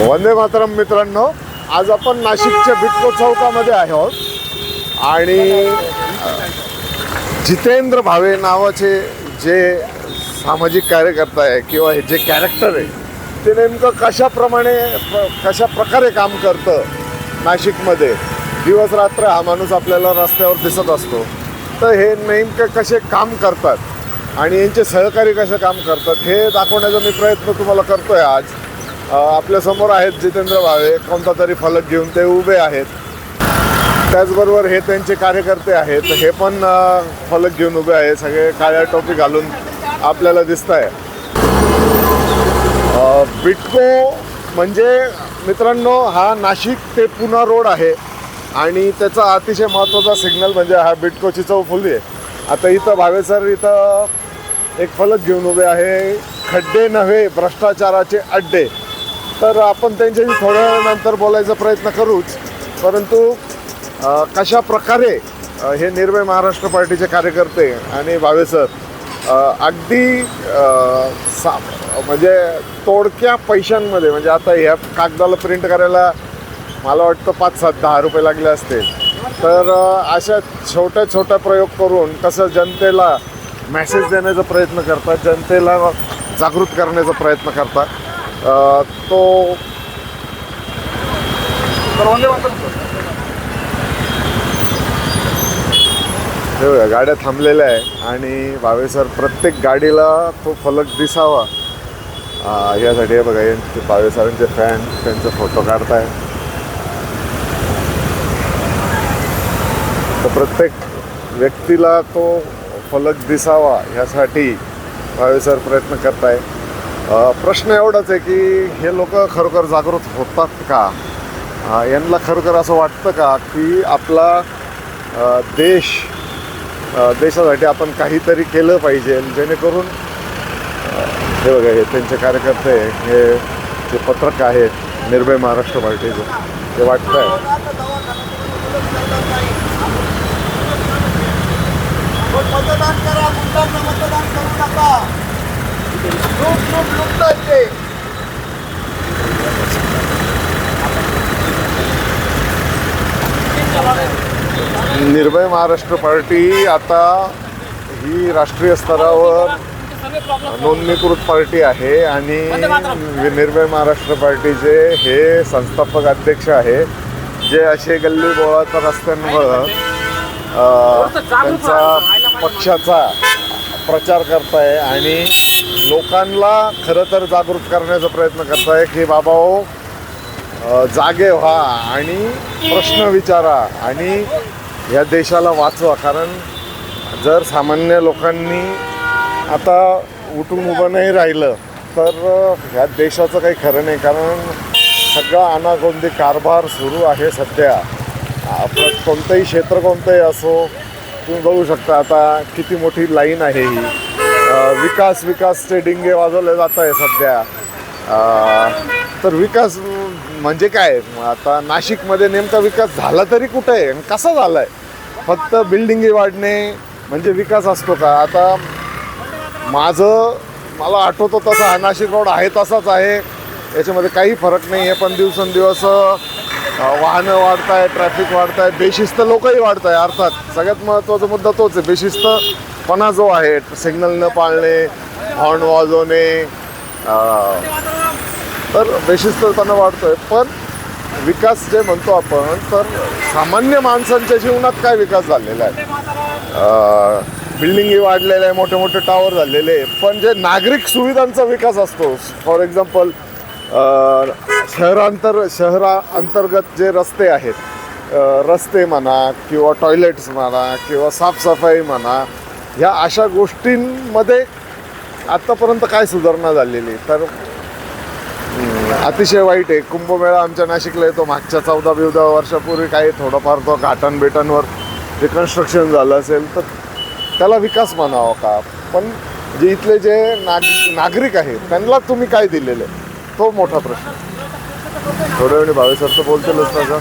वंदे मातरम मित्रांनो आज आपण नाशिकच्या बिटको चौकामध्ये आहोत. आणि जितेंद्र भावे नावाचे जे सामाजिक कार्यकर्ता आहे किंवा हे जे कॅरेक्टर आहे ते नेमकं कशाप्रमाणे कशा प्रकारे काम करतं नाशिकमध्ये? दिवस रात्र हा माणूस आपल्याला रस्त्यावर दिसत असतो. तर हे नेमकं कसे काम करतात? आणि यांचे सहकारी कसे काम करतात? हे दाखवण्याचा मी प्रयत्न तुम्हाला करतो आहे आज. आपल्यासमोर आहेत जितेंद्र भावे कोणता तरी फलक घेऊन ते उभे आहेत. त्याचबरोबर हे त्यांचे कार्यकर्ते आहेत हे पण फलक घेऊन उभे आहे सगळे काळ्या टोपी घालून आपल्याला दिसत आहे बिटको म्हणजे मित्रांनो हा नाशिक ते पुणा रोड आहे. आणि त्याचा अतिशय महत्त्वाचा सिग्नल म्हणजे हा बिटकोची चौफुली आहे. आता इथं भावे सर इथं एक फलक घेऊन उभे आहे. खड्डे नव्हे भ्रष्टाचाराचे अड्डे. तर आपण त्यांच्याशी थोड्या वेळानंतर बोलायचा प्रयत्न करूच. परंतु कशा प्रकारे हे निर्भय महाराष्ट्र पार्टीचे कार्यकर्ते आणि भावे सर अगदी सा म्हणजे तोडक्या पैशांमध्ये म्हणजे आता ह्या कागदाला प्रिंट करायला मला वाटतं पाच सात दहा रुपये लागले असते तर अशा छोट्या छोट्या प्रयोग करून कसं जनतेला मेसेज देण्याचा प्रयत्न करतात जनतेला जागृत करण्याचा प्रयत्न करतात. तो बघा, गाड्या थांबलेल्या आहे आणि भावे सर प्रत्येक गाडीला तो फलक दिसावा. यासाठी हे बघा यांचे भावे सरांचे फॅन त्यांचे फोटो काढताय. तर प्रत्येक व्यक्तीला तो फलक दिसावा ह्यासाठी भावे सर प्रयत्न करताय. प्रश्न एवढाच आहे की हे लोक खरोखर जागृत होतात का? यांना खरोखर असं वाटतं का की आपला देश देशासाठी आपण काहीतरी केलं पाहिजे जेणेकरून हे बघा हे त्यांचे कार्यकर्ते हे जे पत्रक आहेत निर्भय महाराष्ट्र पार्टीचं ते वाटत आहे लूट लूट लुटतात ते निर्भय महाराष्ट्र पार्टी आता ही राष्ट्रीय स्तरावर नोंदणीकृत पार्टी आहे आणि निर्भय महाराष्ट्र पार्टीचे हे संस्थापक अध्यक्ष आहे जे असे गल्ली बोळाच्या रस्त्यांवर त्यांचा पक्षाचा प्रचार करताय आणि लोकांना खरं तर जागृत करण्याचा प्रयत्न करताय की बाबा हो जागे व्हा आणि प्रश्न विचारा आणि या देशाला वाचवा. कारण जर सामान्य लोकांनी आता उठून उभं नाही राहिलं तर ह्या देशाचं काही खरं नाही. कारण सगळा अनागोंदी कारभार सुरू आहे सध्या. आपलं कोणतंही क्षेत्र कोणतंही असो तुम्ही बघू शकता आता किती मोठी लाईन आहे ही. विकास विकासचे डिंगे वाजवले जात आहे सध्या. तर विकास म्हणजे काय? आता नाशिकमध्ये नेमका विकास झाला तरी कुठं आहे? आणि कसा झाला आहे फक्त बिल्डिंगी वाढणे म्हणजे विकास असतो का? आता माझं मला आठवतो तसा हा नाशिक रोड आहे तसाच आहे. याच्यामध्ये काही फरक नाही आहे पण दिवसेंदिवस वाहनं वाढत आहे ट्रॅफिक वाढत आहे बेशिस्त लोकही वाढत आहे अर्थात. सगळ्यात महत्त्वाचा मुद्दा तोच आहे बेशिस्तपणा जो आहे. सिग्नल न पाळणे हॉर्न वाजवणे तर बेशिस्तपणा आहे पण विकास जे म्हणतो आपण तर सामान्य माणसांच्या जीवनात काय विकास झालेला आहे? बिल्डिंगी वाढलेल्या आहे मोठे मोठे टावर झालेले आहे. पण जे नागरिक सुविधांचा विकास असतो फॉर एक्झाम्पल शहरांतर शहरा अंतर्गत जे रस्ते आहेत रस्ते म्हणा किंवा टॉयलेट्स म्हणा किंवा साफसफाई म्हणा ह्या अशा गोष्टींमध्ये आत्तापर्यंत काय सुधारणा झालेली? तर अतिशय वाईट आहे. कुंभमेळा आमच्या नाशिकला येतो. मागच्या चौदा बिवदा वर्षापूर्वी काही थोडंफार तो घाटां बेटांवर रिकन्स्ट्रक्शन झालं असेल तर त्याला विकास म्हणावा का? पण जे इथले जे नाग नागरिक आहेत त्यांना तुम्ही काय दिलेलं आहे? तो मोठा प्रश्न. थोड्या वेळी भावे सर तर बोलतीलच ना सर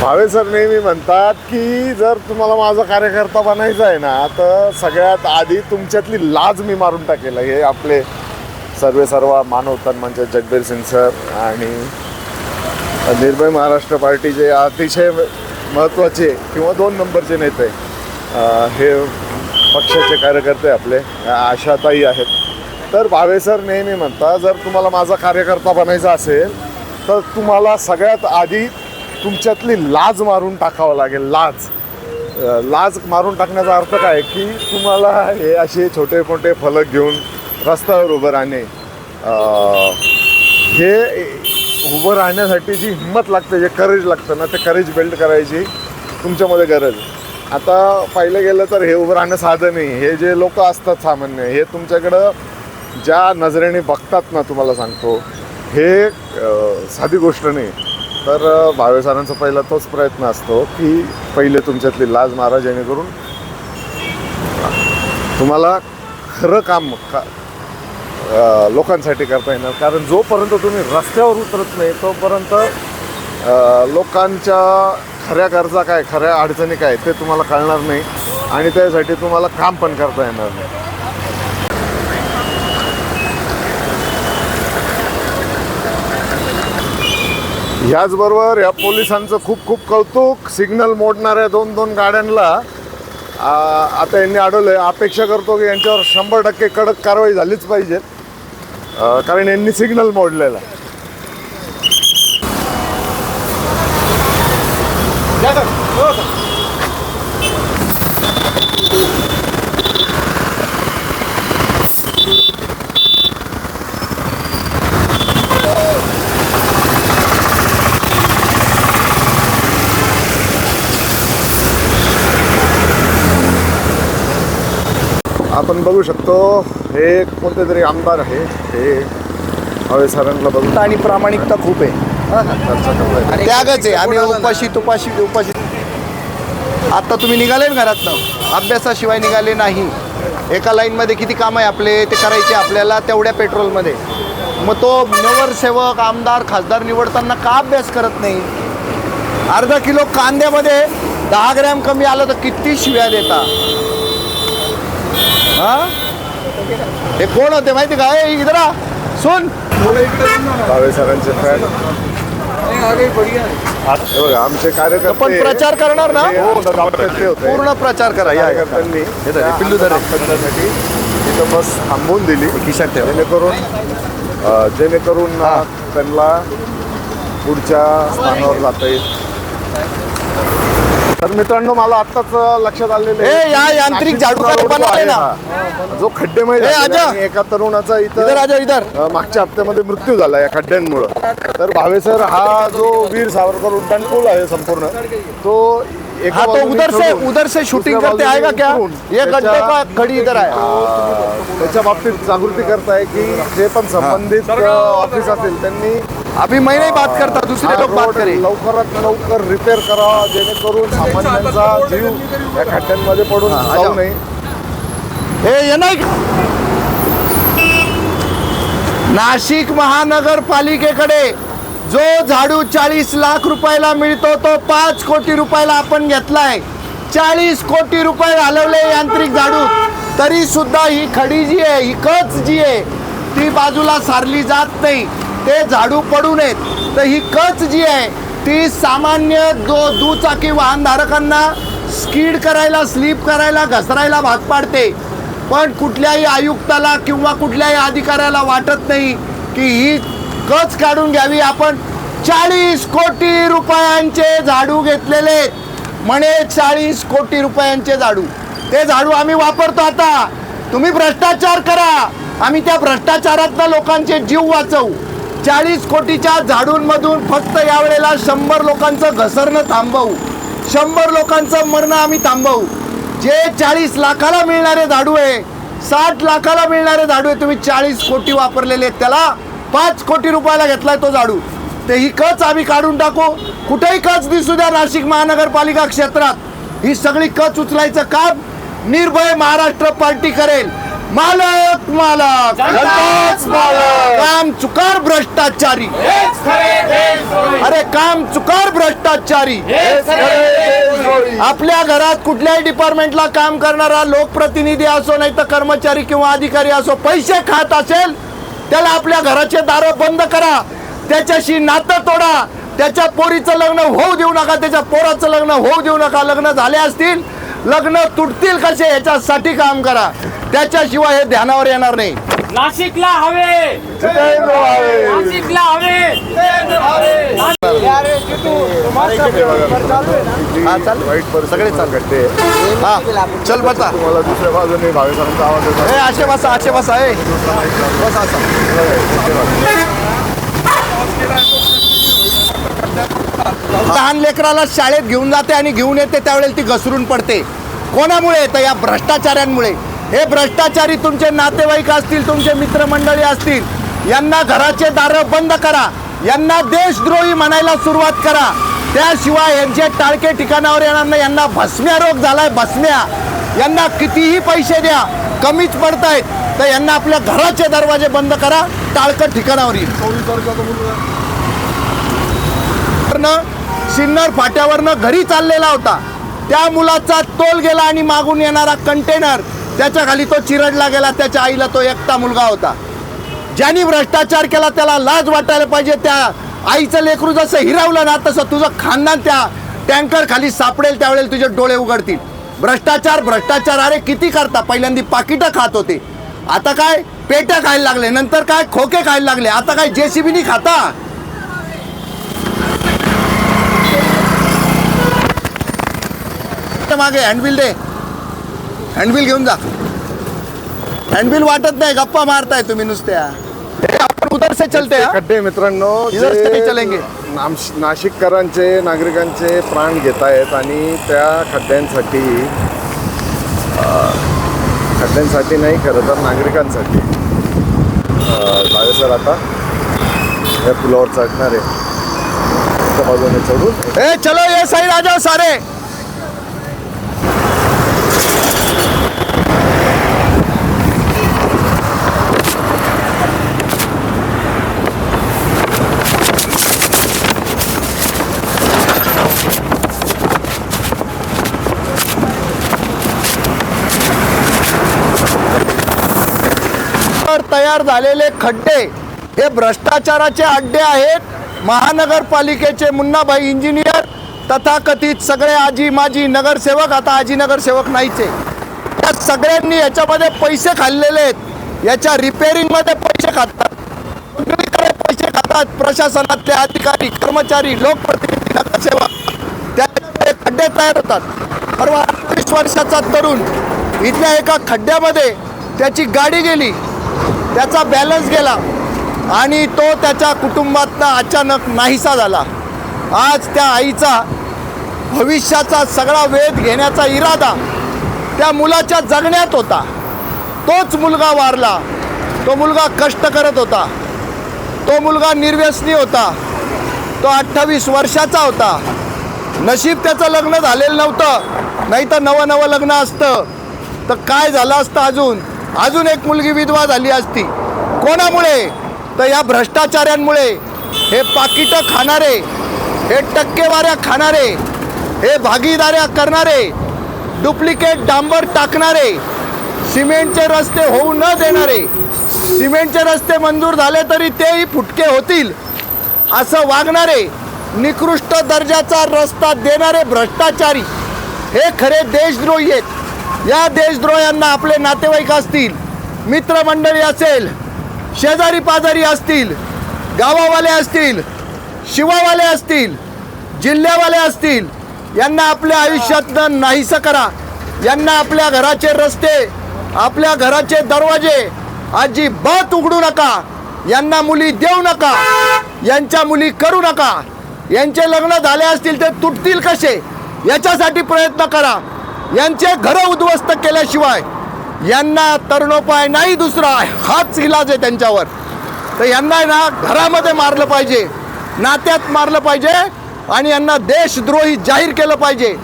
भावे सर नेहमी म्हणतात की जर तुम्हाला माझा कार्यकर्ता बनायचा आहे ना तर सगळ्यात आधी तुमच्यातली लाज मी मारून टाकेल. हे आपले सर्वे सर्व मानव तन्मानचे म्हणजे जगबीर सिंग सर आणि निर्भय महाराष्ट्र पार्टीचे अतिशय महत्त्वाचे किंवा दोन नंबरचे नेते हे पक्षाचे कार्यकर्ते आपले आशाताई आहेत. तर भावे सर नेहमी म्हणता जर तुम्हाला माझा कार्यकर्ता बनायचा असेल तर तुम्हाला सगळ्यात आधी तुमच्यातली लाज मारून टाकावं लागेल लाज. लाज मारून टाकण्याचा अर्थ काय? की तुम्हाला हे असे छोटे मोठे फलक घेऊन रस्त्यावर उभं राहणे. हे उभं राहण्यासाठी जी हिंमत लागते जे करेज लागतं ना ते करेज बिल्ड करायची तुमच्यामध्ये गरज. आता पाहिलं गेलं तर हे उभं राहणं साधं नाही हे जे लोक असतात सामान्य हे तुमच्याकडं ज्या नजरेने बघतात ना तुम्हाला सांगतो हे साधी गोष्ट नाही. तर अ, भावे सरांचा पहिला तोच प्रयत्न असतो की पहिले तुमच्यातली लाज मारा जेणेकरून तुम्हाला खरं काम का लोकांसाठी करता येणार. कारण जोपर्यंत तुम्ही रस्त्यावर उतरत नाही तोपर्यंत लोकांच्या खऱ्या गरजा काय खऱ्या अडचणी काय ते तुम्हाला कळणार नाही आणि त्यासाठी तुम्हाला काम पण करता येणार नाही. ह्याचबरोबर या पोलिसांचं खूप खूप कौतुक सिग्नल मोडणाऱ्या दोन दोन गाड्यांना आता यांनी अडवलं अपेक्षा करतो की यांच्यावर शंभर टक्के कडक कारवाई झालीच पाहिजे. कारण यांनी सिग्नल मोडलेला आहे. आपण बघू शकतो हे कोणते तरी आमदार आहे हे हवे सरांना बघून. आणि प्रामाणिकता खूप आहे. त्यागच आहे. आम्ही उपाशी तुपाशी उपाशी. आता तुम्ही निघाले ना? घरातनं अभ्यासाशिवाय निघाले नाही. एका लाईनमध्ये किती काम आहे आपले? ते करायचे आपल्याला तेवढ्या पेट्रोलमध्ये. मग तो नगरसेवक आमदार खासदार निवडताना का अभ्यास करत नाही? अर्धा किलो कांद्यामध्ये दहा ग्रॅम कमी आलं तर किती शिव्या देता? हे कोण होते माहिती का? इधर सुन. भावे सरांचे फॅन हे बघा आमचे कार्यकर्ते पण प्रचार करणार ना? हे होते. पूर्ण प्रचार करा. या. कार्यकर्त्यांनी हे धर, हे पिल्लू धर. दाम्पत्यासाठी इथं बस थांबवून दिली. खिशात ठेवा. जेणेकरून अ, जेणेकरून त्यांना पुढच्या स्थानावर जाता येईल. तर मित्रांनो मला आत्ताच लक्षात आलेलं आहे या की यांत्रिक झाडू बनवले आहे ना? जो आणि एका तरुणाचा इधर इथं आजा इधर. मागच्या हप्त्यामध्ये मृत्यू झाला या खड्ड्यांमुळं. तर भावे सर हा जो वीर सावरकर उड्डाण पूल आहे संपूर्ण तो एका हाँ तो उधर से उधर से शूटिंग करते आएगा क्या? ये गड्ढे का खड़ी इधर आहे? त्याच्या बाबतीत जागृती करताय की जे पण संबंधित ऑफिस असेल त्यांनी अभी मैं नहीं बात करता दूसरे लोग बात करे। लवकरात लवकर रिपेअर करावा जेणेकरून सामान्यांचा जीव या खड्ड्यांमध्ये पडून जाऊ आजा. नये. हे ये नाही नाशिक महानगरपालिकेकडे जो झाडू चाळीस लाख रुपयाला मिळतो तो पाच कोटी रुपयाला आपण घेतलाय. चाळीस कोटी रुपये घालवले यांत्रिक झाडू. तरी सुद्धा ही खडी जी आहे ही कच जी आहे ती बाजूला सारली जात नाही. ते झाडू पडू नयेत. तर ही कच जी आहे ती सामान्य दो दुचाकी वाहनधारकांना स्कीड करायला स्लीप करायला घसरायला भाग पाडते. पण कुठल्याही आयुक्ताला किंवा कुठल्याही अधिकाऱ्याला वाटत नाही की ही कच काढून घ्यावी. आपण चाळीस कोटी रुपयांचे झाडू घेतलेले म्हणे चाळीस कोटी रुपयांचे झाडू. ते झाडू आम्ही वापरतो आता. तुम्ही भ्रष्टाचार करा. आम्ही त्या भ्रष्टाचारातल्या लोकांचे जीव वाचवू. चाळीस कोटीच्या झाडूंमधून फक्त यावेळेला शंभर लोकांचं घसरणं थांबवू. शंभर लोकांचं मरणं आम्ही थांबवू. जे चाळीस लाखाला मिळणारे झाडू आहे साठ लाखाला मिळणारे झाडू आहे तुम्ही चाळीस कोटी वापरलेले आहेत त्याला. पाच कोटी रुपयाला घेतलाय तो झाडू. ते ही कच आम्ही काढून टाकू. कुठेही कच दिसू द्या नाशिक महानगरपालिका क्षेत्रात. ही सगळी कच उचलायचं काम निर्भय महाराष्ट्र पार्टी करेल. मालक मालक जनताच मालक. काम चुकार भ्रष्टाचारी. अरे काम चुकार भ्रष्टाचारी. आपल्या घरात कुठल्याही डिपार्टमेंटला काम करणारा लोकप्रतिनिधी असो नाही तर कर्मचारी किंवा अधिकारी असो पैसे खात असेल त्याला आपल्या घराचे दारं बंद करा. त्याच्याशी नातं तोडा. त्याच्या पोरीचं लग्न होऊ देऊ नका त्याच्या पोराचं लग्न होऊ देऊ नका. लग्न झाले असतील लग्न तुटतील कसे याच्यासाठी काम करा. त्याच्याशिवाय हे ध्यानावर येणार नाही. नाशिकला हवे. नाशिकला हवे. हा, चालेल. वाईट परिस्थिती सगळे चालेल. घडते. हा चल बसा. तुम्हाला दुसऱ्या बाजूने भावेकरांचा आवाज येतो. ए असे बसा असे बसा ए. बसा असा. लहान लेकराला शाळेत घेऊन जाते आणि घेऊन येते त्यावेळेला ती घसरून पडते. कोणामुळे? येतं या भ्रष्टाचाऱ्यांमुळे. हे भ्रष्टाचारी तुमचे नातेवाईक असतील तुमचे मित्रमंडळी असतील यांना घराचे दारं बंद करा. यांना देशद्रोही म्हणायला सुरुवात करा. त्याशिवाय यांचे टाळके ठिकाणावर येणार नाही. यांना भस्म्या रोग झालाय भस्म्या. यांना कितीही पैसे द्या कमीच पडतायत. तर यांना आपल्या घराचे दरवाजे बंद करा टाळकं ठिकाणावर येईल. वरनं सिन्नर फाट्यावरनं घरी चाललेला होता. त्या मुलाचा तोल गेला आणि मागून येणारा कंटेनर त्याच्याखाली तो चिरडला गेला त्याच्या आईला तो एकटा मुलगा होता. ज्यांनी भ्रष्टाचार केला त्याला लाज वाटायला पाहिजे. त्या आईचं लेकरू जसं हिरावलं ना तसं तुझं खानदान त्या टँकर खाली सापडेल त्यावेळेला तुझे डोळे उघडतील. भ्रष्टाचार भ्रष्टाचार अरे किती करता? पहिल्यांदा पाकिटं खात होते. आता काय? पेट्या खायला लागले. नंतर काय? खोके खायला लागले. आता काय? जेसीबीनी खाता? मागे हँडबिल दे. हँडबिल घेऊन जा. हँडबिल वाटत नाही गप्पा मारताय तुम्ही नुसत्या. आपण उधर से चलते हा? खड्डे मित्रांनो इधर से जे नहीं चलेंगे. नाशिककरांचे नागरिकांचे प्राण घेत आहेत आणि त्या खड्ड्यांसाठी खड्ड्यांसाठी नाही खरं तर नागरिकांसाठी. भावे सर आता. या पुलावर चढणार. आहे बाजूने चढून. ए चलो ये आ जाओ सारे. रस्त्यावर तयार झालेले खड्डे हे भ्रष्टाचाराचे अड्डे आहेत. महानगरपालिकेचे मुन्नाभाई इंजिनियर तथाकथित सगळे आजी माजी नगरसेवक आता आजी नगरसेवक नाहीचे त्या सगळ्यांनी याच्यामध्ये पैसे खाल्लेले आहेत. याच्या रिपेअरिंगमध्ये पैसे खातात. सगळीकडे पैसे खातात प्रशासनातले अधिकारी कर्मचारी लोकप्रतिनिधी नगरसेवक. त्याच्यामध्ये खड्डे तयार होतात. परवा अठ्ठावीस वर्षाचा तरुण इथल्या एका खड्ड्यामध्ये त्याची गाडी गेली. त्याचा बॅलन्स गेला. आणि तो त्याच्या कुटुंबातनं अचानक नाहीसा झाला. आज त्या आईचा भविष्याचा सगळा वेध घेण्याचा इरादा त्या मुलाच्या जगण्यात होता. तोच मुलगा वारला. तो मुलगा कष्ट करत होता. तो मुलगा निर्व्यसनी होता. तो अठ्ठावीस वर्षाचा होता. नशीब त्याचं लग्न झालेलं नव्हतं. नाही तर नवं नवं लग्न असतं. तर काय झालं असतं अजून? अजून एक मुलगी विधवा झाली असती. कोणामुळे? तर या भ्रष्टाचाऱ्यांमुळे. हे पाकिटं खाणारे हे टक्केवाऱ्या खाणारे हे भागीदाऱ्या करणारे डुप्लिकेट डांबर टाकणारे सिमेंटचे रस्ते होऊ न देणारे सिमेंटचे रस्ते मंजूर झाले तरी तेही फुटके होतील असं वागणारे निकृष्ट दर्जाचा रस्ता देणारे भ्रष्टाचारी हे खरे देशद्रोही आहेत. या देशद्रोह्यांना आपले नातेवाईक असतील मित्रमंडळी असेल शेजारी पाजारी असतील गावावाले असतील शिवावाले असतील जिल्ह्यावाले असतील यांना आपल्या आयुष्यातनं नाहीसं करा. यांना आपल्या घराचे रस्ते आपल्या घराचे दरवाजे अजिबात उघडू नका. यांना मुली देऊ नका. यांच्या मुली करू नका. यांचे लग्न झाले असतील ते तुटतील कसे? याच्यासाठी प्रयत्न करा. यांचे घरं उद्ध्वस्त केल्याशिवाय यांना तरुणोपाय नाही दुसरा हाच इलाज आहे त्यांच्यावर. तर यांना आहे ना घरामध्ये मारलं पाहिजे नात्यात मारलं पाहिजे आणि यांना देशद्रोही जाहीर केलं पाहिजे.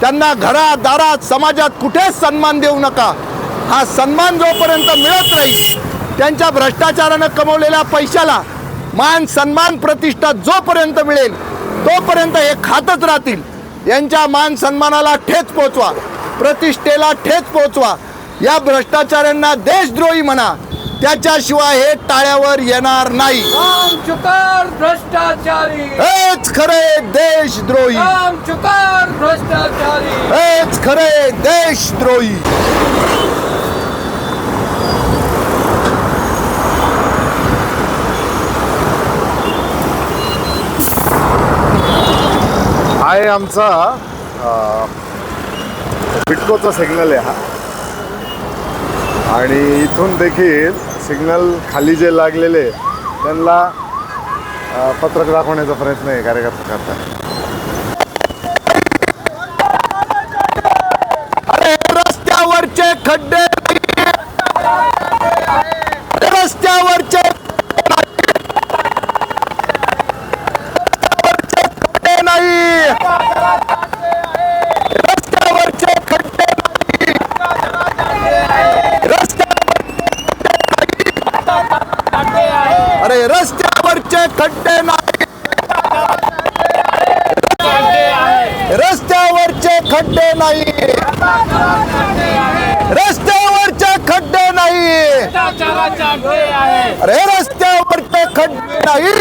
त्यांना घरा दारात समाजात कुठेच सन्मान देऊ नका. हा सन्मान जोपर्यंत मिळत राहील त्यांच्या भ्रष्टाचारानं कमवलेल्या पैशाला मान सन्मान प्रतिष्ठा जोपर्यंत मिळेल तोपर्यंत हे खातच राहतील. यांच्या मान सन्मानाला ठेच पोचवा प्रतिष्ठेला ठेच पोचवा. या भ्रष्टाचाऱ्यांना देशद्रोही म्हणा त्याच्याशिवाय हे टाळ्यावर येणार नाही. भ्रष्टाचारी. हेच खरे देशद्रोही. भ्रष्टाचारी. हेच खरे देशद्रोही. आहे आमचा बिटकोचा सिग्नल आहे हा. आणि इथून देखील सिग्नल खाली जे लागलेले त्यांना पत्रक दाखवण्याचा प्रयत्न आहे कार्यकर्ता करतात अरे रस्त्यावरचे खड्डे रस्त्यावरचे खड्डे नाही रस्त्यावरचे खड्डे नाही रस्त्या अरे रस्त्यावरचे खड्डे नाही रस्त्यावरचे खड्डे नाही. रस्त्यावरचे खड्डे नाही. अरे रस्त्यावरचे खड्डे नाही.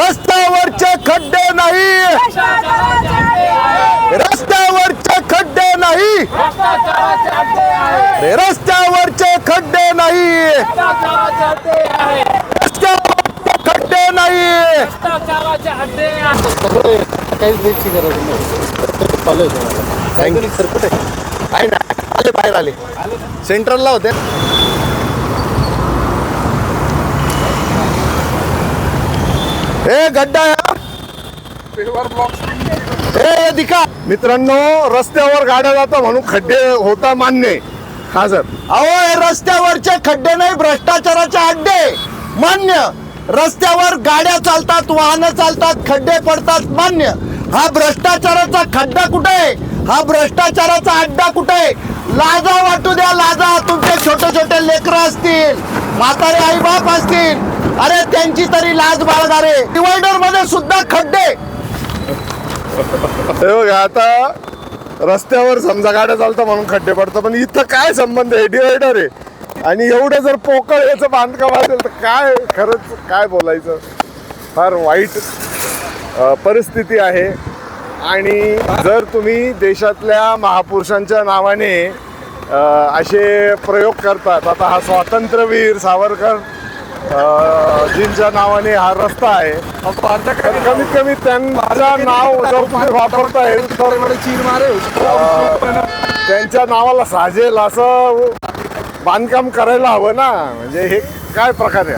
रस्त्यावरचे खड्डे नाही. रस्त्यावरचे खड्डे नाही. भ्रष्टाचाराचे रस्त्यावरचे खड्डे नाही. भ्रष्टाचाराचे अड्डे आहे रस्त्यावरचे खड्डे नाही भ्रष्टाचाराचे अड्डे आहे आहे ना. आले बाहेर आले. सेंट्रलला होते. ए गड्डा ए दिका मित्रांनो रस्त्यावर गाड्या जातात म्हणून खड्डे होता मान्य. आहे. हा सर. अहो हे रस्त्यावरचे खड्डे नाही भ्रष्टाचाराचे अड्डे. मान्य. रस्त्यावर गाड्या चालतात वाहनं चालतात खड्डे पडतात. मान्य हा भ्रष्टाचाराचा खड्डा कुठे आहे? हा भ्रष्टाचाराचा अड्डा कुठे आहे? लाजा वाटू द्या लाजा. तुमचे छोटे छोटे लेकरं असतील म्हातारे आई बाप असतील. अरे त्यांची तरी लाज बाळगा रे डिवायडरमध्ये सुद्धा खड्डे. हे बघा आता रस्त्यावर समजा गाड्या चालतं म्हणून खड्डे पडतात पण इथं काय संबंध आहे? डिवायडर आहे. आणि एवढं जर पोकळ याचं बांधकाम असेल तर काय खरंच काय बोलायचं? फार वाईट परिस्थिती आहे. आणि जर तुम्ही देशातल्या महापुरुषांच्या नावाने असे प्रयोग करतात आता हा स्वातंत्र्यवीर सावरकर जींच्या नावाने हा रस्ता आहे. कमीत कमी त्यांचं नाव जर तुम्ही वापरता येईल त्यांच्या नावाला साजेल असं बांधकाम करायला हवं ना. म्हणजे हे काय प्रकार आहे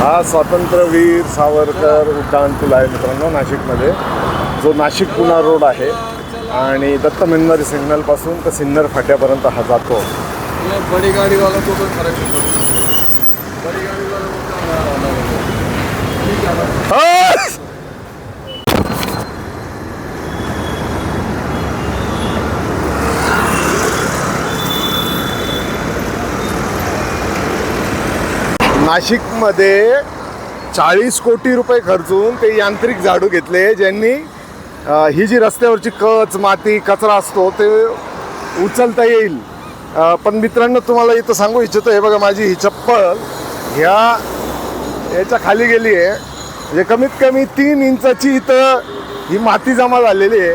हा? स्वातंत्र्यवीर सावरकर उड्डाण पूल आहे मित्रांनो नाशिकमध्ये. जो नाशिक पुणा रोड आहे आणि दत्त मिनरी सिग्नलपासून तर सिन्नर फाट्यापर्यंत हा जातो. बड़ी गाड़ी वालों को कोई फर्क नहीं पड़ता बड़ी गाड़ी नाशिकमध्ये चाळीस कोटी रुपये खर्चून ते यांत्रिक झाडू घेतले ज्यांनी ही जी रस्त्यावरची कच माती कचरा असतो ते उचलता येईल. पण मित्रांनो तुम्हाला इथं सांगू इच्छितो हे बघा माझी ही चप्पल ह्या याच्या खाली गेली आहे. म्हणजे कमीत कमी तीन इंचाची इथं ही माती जमा झालेली आहे.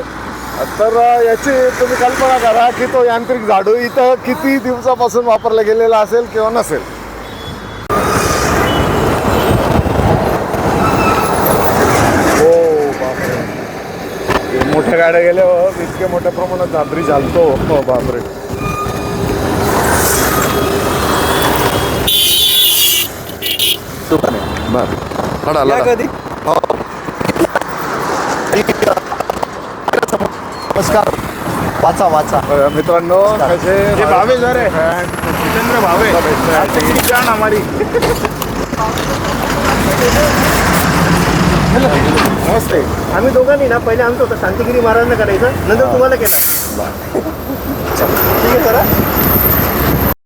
तर याची तुम्ही कल्पना करा की तो यांत्रिक झाडू इथं किती दिवसापासून वापरला गेलेला असेल किंवा नसेल हो बापरे हे मोठ्या गाड्या गेल्यावर इतक्या मोठ्या प्रमाणात झाबरी झालतो. हो बापरे. कधी? नमस्कार. वाचा वाचा. मित्रांनो कसे भावे सर है जितेंद्र भावे. आज नमस्ते. आम्ही दोघांनी ना पहिले आमचं होतं शांतिगिरी महाराजांना करायचं नंतर तुम्हाला केलं. ठीक आहे सर